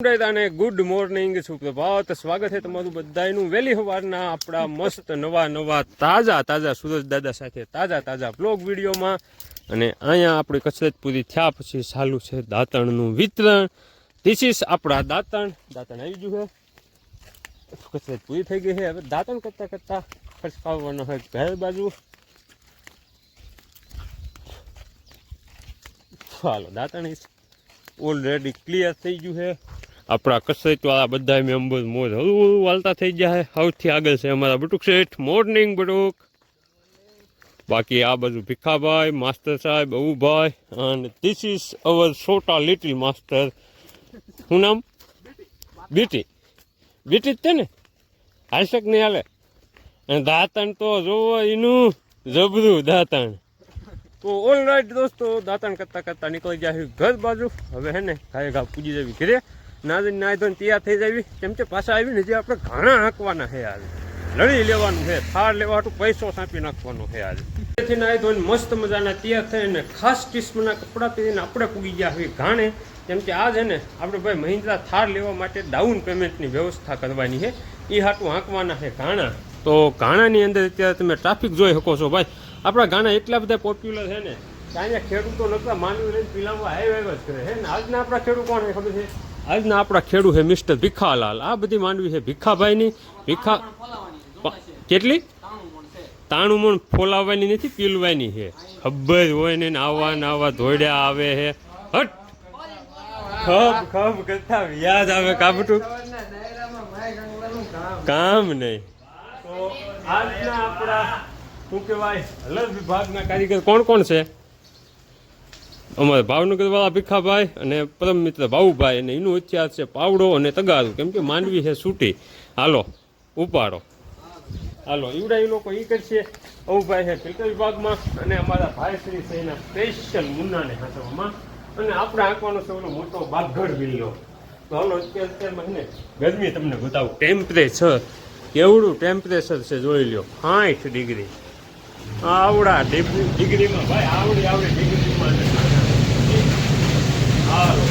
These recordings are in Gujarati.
અને ગુડ મોર્નિંગ સુપ્રભાત. સ્વાગત છે તમારું બધાનું વહેલી સવારના આપણા મસ્ત નવા નવા તાજા તાજા સુરજ દાદા સાથે તાજા તાજા બ્લોગ વિડીયોમાં. અને અહીંયા આપણી કસરત પૂરી થયા પછી ચાલુ છે દાંતણનું વિતરણ. ધીસ ઇઝ આપણા દાંતણ. દાંતણ આવી ગયું છે. કસરત પૂરી થઈ ગઈ છે. હવે દાંતણ કરતાં કરતાં ખસકાવવાનો હોય ઘર બાજુ. ચાલો, દાંતણ ઓલરેડી ક્લિયર થઈ ગયું છે. આપણા કસરતવાળા બધા મેમ્બર મોજ હળવું હળવું વાલતા થઈ જાય. સૌથી આગળ છે અમારા બટુક શેઠ. મોર્નિંગ બટુક. બાકી આ બધું ભીખાભાઈ, માસ્ટર સાહેબ, અવુભાઈ અને ધીસ ઇઝ અવર છોટા લિટિલ માસ્ટર શું નામ? બીટી બીટી જ છે ને? હાલશક નહીં હાલે? અને દાંતણ તો જોવો એનું જબરું દાંતણ. તો ઓલ રાઈટ દોસ્તો, દાંતણ કરતાં કરતાં નીકળી જાય ઘર બાજુ. હવે હે ને ઘાય ઘા પૂજી જવી ઘરે. ના જઈને નાઈ ધોઈને તૈયાર થઈ જાય કેમ કે પાછા આવીને જે આપણે ઘણા હાંકવાના છે આજે. લડી લેવાનું છે થાર લેવા હાટુ પૈસો સાંપી નાખવાનો છે આજે. તેથી નાઈ ધોઈને મસ્ત મજાના તૈયાર થઈને ખાસ કિસ્મના કપડાં પહેરીને આપણે પૂગી ગયા હોય ઘાણે. કેમ કે આ છે ને, આપણે ભાઈ મહિન્દ્રા થાર લેવા માટે ડાઉન પેમેન્ટની વ્યવસ્થા કરવાની છે. એ હાટું હાંકવાના છે ઘાણા. તો ઘાણાની અંદર અત્યારે તમે ટ્રાફિક જોઈ શકો છો ભાઈ. આપણા ગાણા એટલા બધા પોપ્યુલર છે ને કે અહીંયા ખેડૂતો નતા માનવી લઈને પીલામાં હાઈવે જ કરે છે ને. આજના આપણા ખેડૂત કોણ ખબર છે? આજના આપણા ખેડૂત છે મિસ્ટર ભીખાલાલ. આ બધી માંડવી છે ભીખાભાઈની. ભીખા પ- કેટલી? તાણું મણ ફોલાવવાની નથી, પીલવાની છે ખબર હોય ને ને આવા ને આવા ધોડ્યા આવે છે હટ! ખબ ખબ કરતા યાદ આવે કાબટું કામ નહીં. તો આજના આપણા શું કહેવાય હલદ વિભાગના કારીગર કોણ કોણ છે? અમારે ભાવનગર વાળા ભીખાભાઈ અને પરમ મિત્ર ભાઉભાઈ અને એનું અત્યાર છે પાવડો અને તગારું. કેમ કે માંડવી છે સૂટી હાલો, ઉપાડો. હાલો, ઈવડા એ લોકો એ કરશે. અવુભાઈ છે ફિલ્ટર વિભાગમાં અને અમારા ભાઈશ્રી છે એના સ્પેશિયલ મુન્નાને હાથવામાં અને આપણે આંકવાનો છે ઓલો મોટો બાઘડ વિલ્લો. તો હાલો, અત્યારે ને ગરમી તમને બતાવું. ટેમ્પરેચર કેવડું ટેમ્પરેચર છે જોઈ લ્યો. સાઠ ડિગ્રી. આવડા ડિગ્રી- ડિગ્રીમાં ભાઈ આવડી આવડી ડિગ્રીમાં ને હાલો, ગરમી જેવા ચાલુ heating.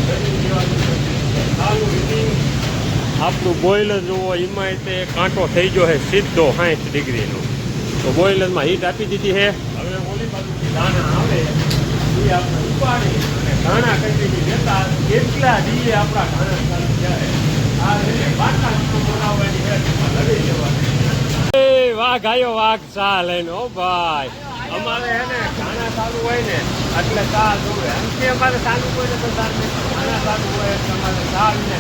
આપણું બોઇલર જુઓ એમાં તે કાંટો થઈ ગયો છે, સીધો સાઠ ડિગ્રીનો. તો બોઇલરમાં હીટ આપી દીધી છે. હવે ઓલી બાજુથી આવે, એ આપણે ઉપાડી કેટલા દીએ આપણા ચાલુ લડી લેવાની વાઘ આયો, વાઘ ચાલે ભાઈ. અમારે હે ને ઘાણા ચાલુ હોય ને, એટલે ચા જોવે. એમ કે અમારે ચાલુ હોય ને તો ચા નહીં. હોય ને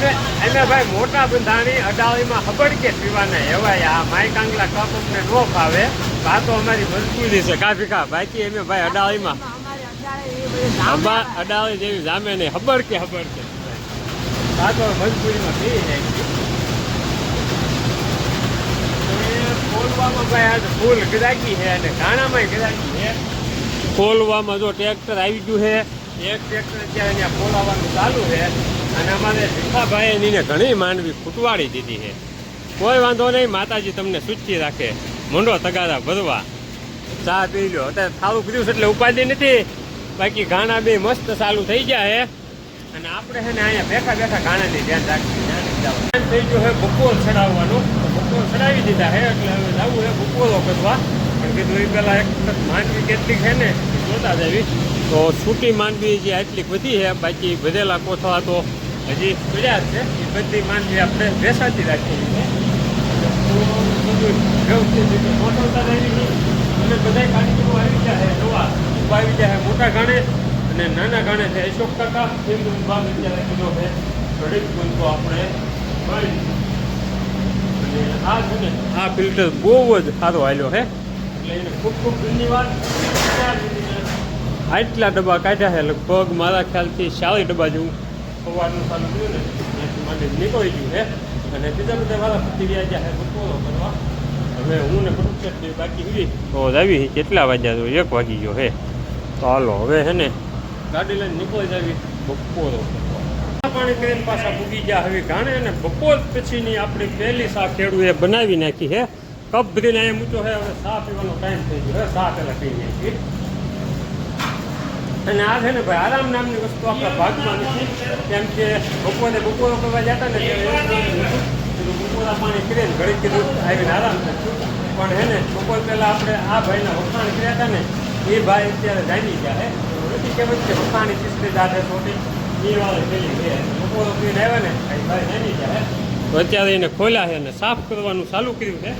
છે એને ભાઈ મોટા બંધાણી અડાળીમાં હબડ કે પીવાના એવાય આ માયકાંગલા કપ અમને નો ફાવે. આ તો અમારી મજબૂરી છે. કાફી કા બાકી એમ ભાઈ અડાળીમાં અડાળી જેવી જામે નહીં. હબડ કે ખબર કે. તો મજબૂરીમાં પી જાય છે. ખોલવામાં ભાઈ આજ ફૂલ ગરાકી છે અને ઘાણામાં ગરાકી છે. ખોલવામાં જો ટ્રેક્ટર આવી ગયું છે, એક ટ્રેક્ટર અત્યારે અહીંયા ખોલાવાનું ચાલુ છે. અને અમારે ભીખાભાઈએ નીને ઘણી માંડવી ફૂટવાડી દીધી છે. કોઈ વાંધો નહીં, માતાજી તમને સૂચી રાખે. મંડો તગારા ભરવા. ચા પી લો અત્યારે થાળું પીધું છે એટલે ઉપાધિ નથી બાકી ઘાણા બે મસ્ત ચાલુ થઈ ગયા છે. અને આપણે છે ને અહીંયા બેઠા બેઠા ગાણાની ધ્યાન રાખીએ. થઈ ગયો હે બપોર ચડાવવાનું. બપોર ચડાવી દીધા હે એટલે હવે જવું હે બપોરો કરવા. પણ કીધું એ પહેલાં એક માંડવી કેટલી છે ને જોતા જવી તો છૂટી માંડવી જે આટલી બધી છે, બાકી ભરેલા કોથળા તો હજી પડ્યા છે. એ બધી માંડવી આપણે બેસાતી રાખીએ છીએ. અને બધા કારીગરો આવી જાય નવા. ઊભા આવી જાય મોટા ગાણે. અને નાના ગાણે છે, અશોક કાકા, એમનો વિભાગ અત્યારે કીધો છે. ઘડીક પૂરતો આપણે અને આ છે ને, આ ફિલ્ટર બહુ જ સારો હાલ્યો છે. એટલે એને ખૂબ ખૂબ ધન્યવાદ. આટલા ડબ્બા કાઢ્યા છે, લગભગ મારા ખ્યાલથી ચાલીસ ડબ્બા જેવું સવારનું ચાલુ થયું ને માટે નીકળી ગયું છે. અને બીજા બધા મારા ફૂટી ગયા છે બપોરો કરવા. હવે હું ને પટુક બાકી તો આવી કેટલા વાગ્યા તો એક વાગી ગયો હે તો હાલો, હવે હે ને ગાડી લઈને નીકળી જાવી. બપોરો. પાણી કરીને પાછા ભૂગી ગયા હવે ઘાણે અને બપોર પછીની આપણી પહેલી શાક ખેડૂએ બનાવી નાખી છે. કપ ભરીને અહીંયા મૂક્યો હે હવે ચા પીવાનો ટાઈમ થઈ ગયો હે ચા પહેલાં પી નાખી અને આ છે ને ભાઈ આરામ નામની વસ્તુ આપણા ભાગમાં નથી. કેમ કે બપોરે બપોરો કરવા જતા ને બપોરા પાણી કરીને ઘડી કીધું આવીને આરામ થતું પણ હે ને બપોર પહેલાં આપણે આ ભાઈના વખાણ કર્યા હતા ને એ ભાઈ અત્યારે જામી ગયા હે નથી કે વચ્ચે કે ચીસલી દાદે છોટી અત્યારે એને ખોલ્યા છે અને સાફ કરવાનું ચાલુ કર્યું છે.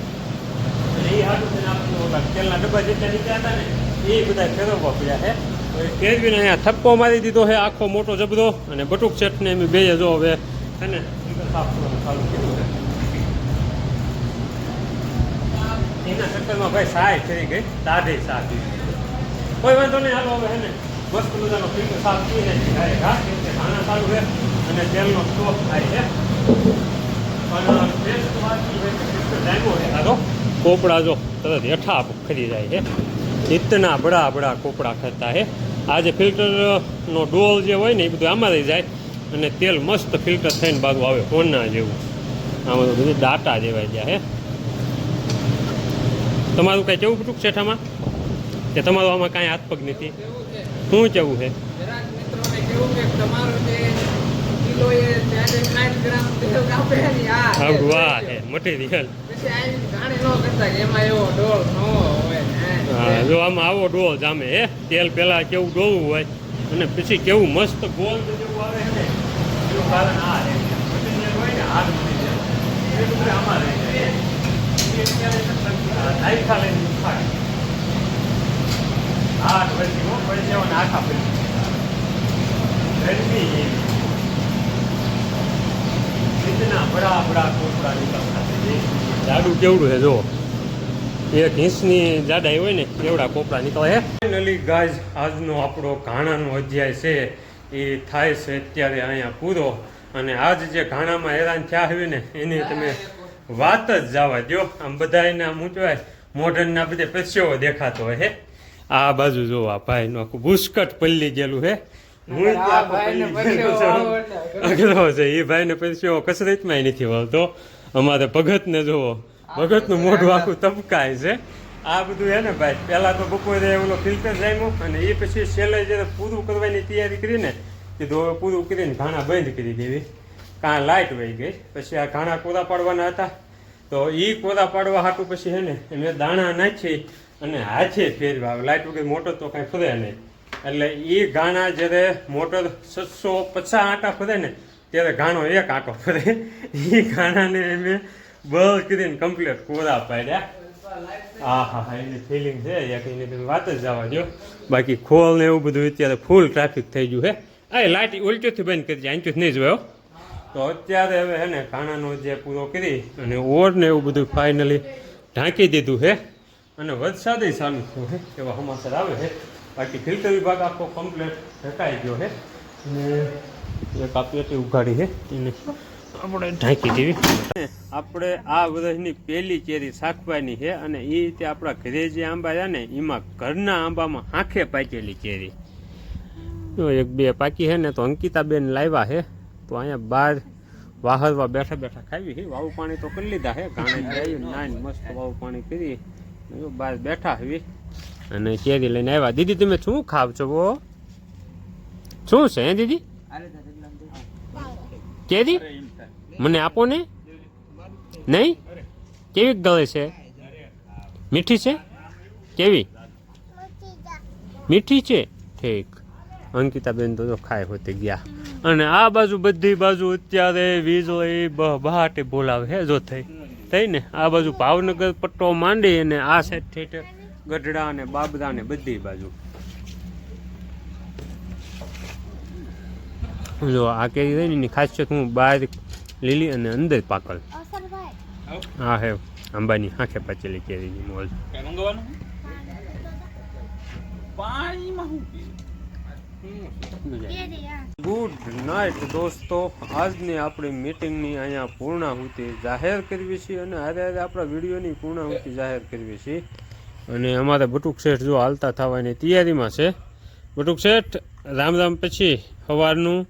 એ છે તેલના ડબ્બા જેટલા નીકળ્યા હતા ને એ બધા ફેરવવા પડ્યા છે. હવે ફેરવીને અહીંયા થપ્પો મારી દીધો છે આખો મોટો જબરો અને બટુક શેઠને એમ બે જો હવે છે ને? સાફ કરવાનું ચાલુ કર્યું છે. એના ચક્કરમાં ભાઈ સહાય કરી ગઈ દાઢી સાફ કોઈ વાંધો નહીં હાલો હવે હે ને? મસ્ત મજાનો ફિલ્ટર સાફ કરી નાખી ઘાએ ઘાસ કે ધાણા ચાલુ છે અને તેલનો સ્ટોક થાય છે. પણ બેસ્ટ વાત એ છે કે ડાયમો છે આ કોપડા જો, તરત હેઠા ખરી જાય છે. ઇતના બડા બડા કોપડા ખરતા છે. આ જે ફિલ્ટરનો ડોલ જે હોય ને, એ બધું આમાં રહી જાય અને તેલ મસ્ત ફિલ્ટર થઈને બાજુ આવે, હોના જેવું. આમાં તો બધું ડાટા જેવાય ગયા હે તમારું કાંઈ કેવું ટૂંક શેઠામાં કે તમારું આમાં કાંઈ હાથ પગ નથી? શું કેવું છે? મોટી મિત્રોને કેવું તમારું જે કિલો એ ત્યારે 60 ગ્રામ તેલ કાપે ને આ આ વાહ છે. મટીરિયલ પછી આ જાણે ન કરતા કે એમાં એવો ડોળ ન હા જો આમાં આવો ડોલ જામે હે તેલ પહેલાં કેવું ડોલવું હોય અને પછી કેવું મસ્ત ગોલ જેવું આવે ને એનું કારણ આ આમાં રહે છે એ અત્યારે નાયખા લઈને ઉખાડે હાથ પછી હો પડી જવાના આખા પડી ઇતના બડા બડા કોપડા નીકળતા છે જાડું કેવડું છે જો એક ઇંચની જાડાઈ હોય ને એવડા કોપડા નીકળે હે ફાઇનલી ગાઈઝ આજનો આપણો ઘાણાનો અધ્યાય છે એ થાય છે અત્યારે અહીંયા પૂરો અને આજ જે ઘાણામાં હેરાન થયા હોય ને એની તમે વાત જ જવા દો આમ બધા એના મૂંચવાય મોઢનના બધે પરસેવો દેખાતો હોય હે આ બાજુ જો આ ભાઈનું આખું ભૂસકટ પલ્લી ગયેલું હે. છું. અઘરો છે? એ ભાઈને પરસેવો કસરતમાં નથી વળતો અમારે ભગતને જોવો ભગતનું મોઢું આખું તબકાય છે. આ બધું હે ને ભાઈ પહેલાં તો બપોરે ઓલો ફિલ્ટર જામ્યો અને એ પછી છેલ્લે જ્યારે પૂરું કરવાની તૈયારી કરીને કીધું હવે પૂરું કરીને ઘાણા બંધ કરી દેવી. કાં લાઇટ વહી ગઈ. પછી આ ઘાણા કોરા પાડવાના હતા. તો એ કોરા પાડવા હાટું પછી હે ને મેં દાણા નાખી અને હાથે ફેરવા લાઇટ વગર મોટર તો કાંઈ ફરે નહીં. એટલે એ ગાણા જ્યારે મોટર છસો પચાસ આંટા ફરે ને, ત્યારે ગાણો એક આંટો ફરે. એ ગાણાને મેં બળ કરીને કમ્પ્લીટ કોરા પાડ્યા. હા હા હા એની ફિલિંગ છે યા કહીને તમે વાત જ જવા દો બાકી ખોલ ને એવું બધું અત્યારે ફૂલ ટ્રાફિક થઈ ગયું છે. આ લાઇટ ઉલટોથી બંધ કરી જાય અહીંથી નહીં જોયો. તો અત્યારે હવે હે ને ખાણાનો જે પૂરો કરી અને ઓર ને એવું બધું ફાઇનલી ઢાંકી દીધું છે. અને વરસાદ ચાલુ થયો છે એવા સમાચાર આવે છે બાકી ફિલ્ટર વિભાગ આખો કમ્પ્લેટ ઢકાઈ ગયો છે અને એક આ ઉઘાડી છે એને. આપણે ઢાંકી દેવી. આપણે આ વર્ષની પહેલી કેરી શાકભાઈની છે અને એ રીતે આપણા ઘરે જે આંબા છે ને, એમાં ઘરના આંબામાં આંખે પાકેલી કેરી એક બે પાકી છે ને, તો અંકિતાબેન લાવ્યા છે તો અહીંયા બહાર વાહરવા બેઠા બેઠા ખાવી છે વાવું પાણી તો કરી લીધા છે ગાણે નાની મસ્ત વાવું પાણી કરી. બહાર બેઠા હવી અને કેરી લઈને આવ્યા. દીદી, તમે શું ખાવ છો બો? શું છે, હે દીદી? કેરી? મને આપો ને. નહીં? કેવી ગળે છે? મીઠી છે? કેવી? મીઠી છે? ઠીક. અંકિતાબેન તો ખાય હોતી ગયા. અને આ બાજુ બધી બાજુ અત્યારે વીજળી બહાટે બોલાવે હે, જો થઈ. થઈ ને આ બાજુ ભાવનગર પટ્ટો માંડી અને આ સાઈડ ઠેઠ ગઢડા અને બાબરા ને બધી બાજુ. જો આ કેરી ને એની ખાસિયત હું બહાર લીલી અને અંદર પાકલ. આ હે આંબાની આંખે પાચેલી કેરીની મોલ. ગુડ નાઇટ દોસ્તો. આજની આપણી મીટિંગની અહીંયા પૂર્ણાહુતિ જાહેર કરવી છે અને હારે હારે આપણા વિડીયોની પૂર્ણાહુતિ જાહેર કરવી છે. અને અમારે બટુક શેઠ જો હાલતા થવાની તૈયારીમાં છે. બટુક શેઠ, રામ રામ પછી સવારનું?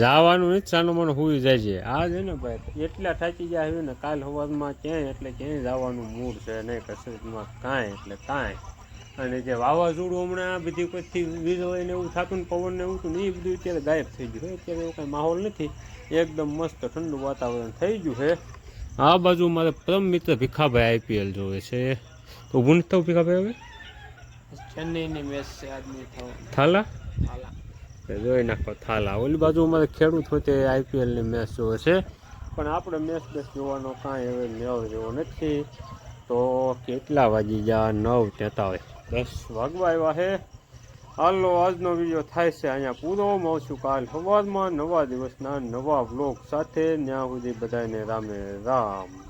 જવાનું નથી સાનો મને હુઈ જાય છે. આ છે ને ભાઈ, એટલા થાકી ગયા હોય ને કાલ સવારમાં ક્યાંય એટલે ક્યાંય જવાનું મૂડ છે નહીં, કસરતમાં કાંઈ એટલે કાંઈ. અને જે વાવાઝોડું હમણાં બધી કોઈથી વીજ હોય ને એવું થતું ને પવન ને એવું હતું ને એ બધું અત્યારે ગાયબ થઈ ગયું છે. અત્યારે એવું કાંઈ માહોલ નથી. એકદમ મસ્ત ઠંડુ વાતાવરણ થઈ ગયું છે. આ બાજુ મારે પરમ મિત્ર ભીખાભાઈ આઈપીએલ જોવે છે. તો ઊભું નથી થવું ભીખાભાઈ હવે? ચેન્નઈની મેચ છે આજની થાલા? થાલા. જોઈ નાખો થાલા. ઓલી બાજુ અમારે ખેડૂત હોય તે આઈપીએલની મેચ જોવે છે. પણ આપણે મેચ બેચ જોવાનો કાંઈ હવે મેળ જેવો નથી. તો કેટલા વાગી ગયા? નવ તેતાળીસ. દસ વાગવા આવ્યા છે. હાલો આજનો વીડિયો થાય છે અહીંયા પૂરો. મળશું કાલ સવારમાં નવા દિવસના નવા બ્લોગ સાથે. ત્યાં સુધી બધાને રામે રામ.